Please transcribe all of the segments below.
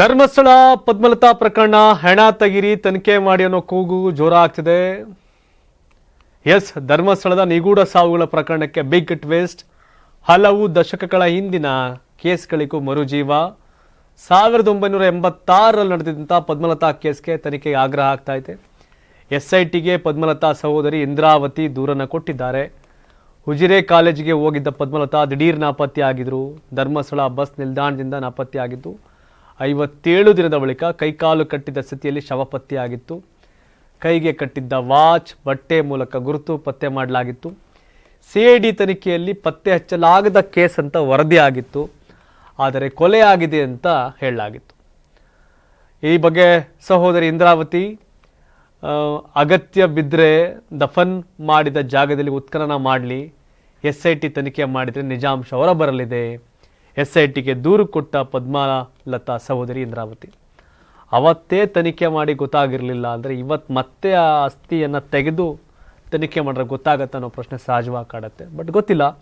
ಧರ್ಮಸ್ಥಳ ಪದ್ಮಲತಾ ಪ್ರಕರಣ ಹೆಣ ತೆಗಿರಿ ತನಿಖೆ ಮಾಡಿ ಅನ್ನೋ ಕೂಗು ಜೋರಾಗ್ತಿದೆ. ಎಸ್, ಧರ್ಮಸ್ಥಳದ ನಿಗೂಢ ಸಾವುಗಳ ಪ್ರಕರಣಕ್ಕೆ ಬಿಗ್ ಟ್ವಿಸ್ಟ್ ಹಲವು ದಶಕಗಳ ಹಿಂದಿನ ಕೇಸ್ಗಳಿಗೂ ಮರುಜೀವ. ಸಾವಿರದ ಒಂಬೈನೂರ ಎಂಬತ್ತಾರರಲ್ಲಿ ನಡೆದಿದ್ದಂಥ ಪದ್ಮಲತಾ ಕೇಸ್ಗೆ ತನಿಖೆಗೆ ಆಗ್ರಹ ಆಗ್ತಾ ಇದೆ. ಎಸ್ ಐ ಟಿಗೆ ಪದ್ಮಲತಾ ಸಹೋದರಿ ಇಂದ್ರಾವತಿ ದೂರನ್ನು ಕೊಟ್ಟಿದ್ದಾರೆ. ಉಜಿರೆ ಕಾಲೇಜಿಗೆ ಹೋಗಿದ್ದ ಪದ್ಮಲತಾ ದಿಢೀರ್ ನಾಪತ್ತೆ ಆಗಿದ್ರು ಧರ್ಮಸ್ಥಳ ಬಸ್ ನಿಲ್ದಾಣದಿಂದ ನಾಪತ್ತೆ ಆಗಿದ್ದು ಐವತ್ತೇಳು ದಿನದ ಬಳಿಕ ಕೈಕಾಲು ಕಟ್ಟಿದ ಸ್ಥಿತಿಯಲ್ಲಿ ಶವ ಪತ್ತೆಯಾಗಿತ್ತು ಕೈಗೆ ಕಟ್ಟಿದ್ದ ವಾಚ್, ಬಟ್ಟೆ ಮೂಲಕ ಗುರುತು ಪತ್ತೆ ಮಾಡಲಾಗಿತ್ತು. ಸಿಐಡಿ ತನಿಖೆಯಲ್ಲಿ ಪತ್ತೆ ಹಚ್ಚಲಾಗದ ಕೇಸ್ ಅಂತ ವರದಿಯಾಗಿತ್ತು. ಆದರೆ ಕೊಲೆ ಆಗಿದೆ ಅಂತ ಹೇಳಲಾಗಿತ್ತು. ಈ ಬಗ್ಗೆ ಸಹೋದರಿ ಇಂದ್ರಾವತಿ ಅಗತ್ಯ ಬಿದ್ದರೆ ದಫನ್ ಮಾಡಿದ ಜಾಗದಲ್ಲಿ ಉತ್ಖನನ ಮಾಡಲಿ. ಎಸ್ ಐ ಟಿ ತನಿಖೆ ಮಾಡಿದರೆ ನಿಜಾಂಶ ಹೊರಬರಲಿದೆ. ಐ ಟಿಗೆ ದೂರು ಕೊಟ್ಟ ಪದ್ಮಲತಾ ಸಹೋದರಿ ಇಂದ್ರಾವತಿ. ಅವತ್ತೇ ತನಿಖೆ ಮಾಡಿ ಗೊತ್ತಾಗಿರಲಿಲ್ಲ ಅಂದರೆ ಇವತ್ತು ಮತ್ತೆ ಆ ಅಸ್ಥಿಯನ್ನು ತೆಗೆದು ತನಿಖೆ ಮಾಡಿದ್ರೆ ಗೊತ್ತಾಗತ್ತೆ ಅನ್ನೋ ಪ್ರಶ್ನೆ ಸಹಜವಾಗಿ ಕಾಡುತ್ತೆ. ಬಟ್ ಗೊತ್ತಿಲ್ಲ.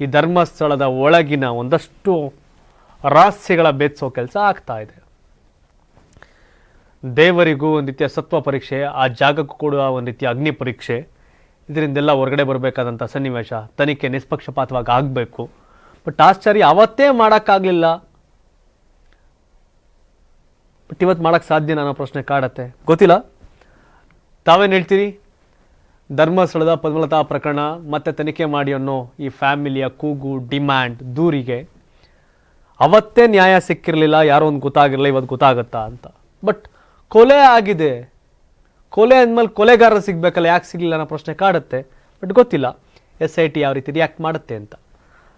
ಈ ಧರ್ಮಸ್ಥಳದ ಒಳಗಿನ ಒಂದಷ್ಟು ರಹಸ್ಯಗಳ ಬೆಚ್ಚೋ ಕೆಲಸ ಆಗ್ತಾ ಇದೆ. ದೇವರಿಗೂ ಒಂದು ರೀತಿಯ ಸತ್ವ ಪರೀಕ್ಷೆ, ಆ ಜಾಗಕ್ಕೂ ಕೂಡ ಒಂದು ರೀತಿಯ ಅಗ್ನಿ ಪರೀಕ್ಷೆ. ಇದರಿಂದೆಲ್ಲ ಹೊರಗಡೆ ಬರಬೇಕಾದಂಥ ಸನ್ನಿವೇಶ. ತನಿಖೆ ನಿಷ್ಪಕ್ಷಪಾತವಾಗಿ ಆಗಬೇಕು. ಬಟ್ ಆಶ್ಚರ್ಯ, ಅವತ್ತೇ ಮಾಡೋಕ್ಕಾಗಲಿಲ್ಲ. ಬಟ್ ಇವತ್ತು ಮಾಡೋಕ್ಕೆ ಸಾಧ್ಯ ಅನ್ನೋ ಪ್ರಶ್ನೆ ಕಾಡತ್ತೆ. ಗೊತ್ತಿಲ್ಲ? ತಾವೇನು ಹೇಳ್ತೀರಿ? ಧರ್ಮಸ್ಥಳದ ಪದ್ಮಲತಾ ಪ್ರಕರಣ, ಮತ್ತೆ ತನಿಖೆ ಮಾಡಿ ಅನ್ನೋ ಈ ಫ್ಯಾಮಿಲಿಯ ಕೂಗು, ಡಿಮ್ಯಾಂಡ್, ದೂರಿಗೆ. ಅವತ್ತೇ ನ್ಯಾಯ ಸಿಕ್ಕಿರಲಿಲ್ಲ, ಯಾರೋ ಒಂದು ಗೊತ್ತಾಗಿರಲಿಲ್ಲ, ಇವತ್ತು ಗೊತ್ತಾಗತ್ತಾ ಅಂತ. ಬಟ್ ಕೊಲೆ ಆಗಿದೆ. ಕೊಲೆ ಅಂದಮೇಲೆ ಕೊಲೆಗಾರರು ಸಿಗಬೇಕಲ್ಲ, ಯಾಕೆ ಸಿಗಲಿಲ್ಲ ಅನ್ನೋ ಪ್ರಶ್ನೆ ಕಾಡುತ್ತೆ. ಬಟ್ ಗೊತ್ತಿಲ್ಲ. ಎಸ್ ಐ ಟಿ ಯಾವ ರೀತಿ ರಿಯಾಕ್ಟ್ ಮಾಡುತ್ತೆ ಅಂತ.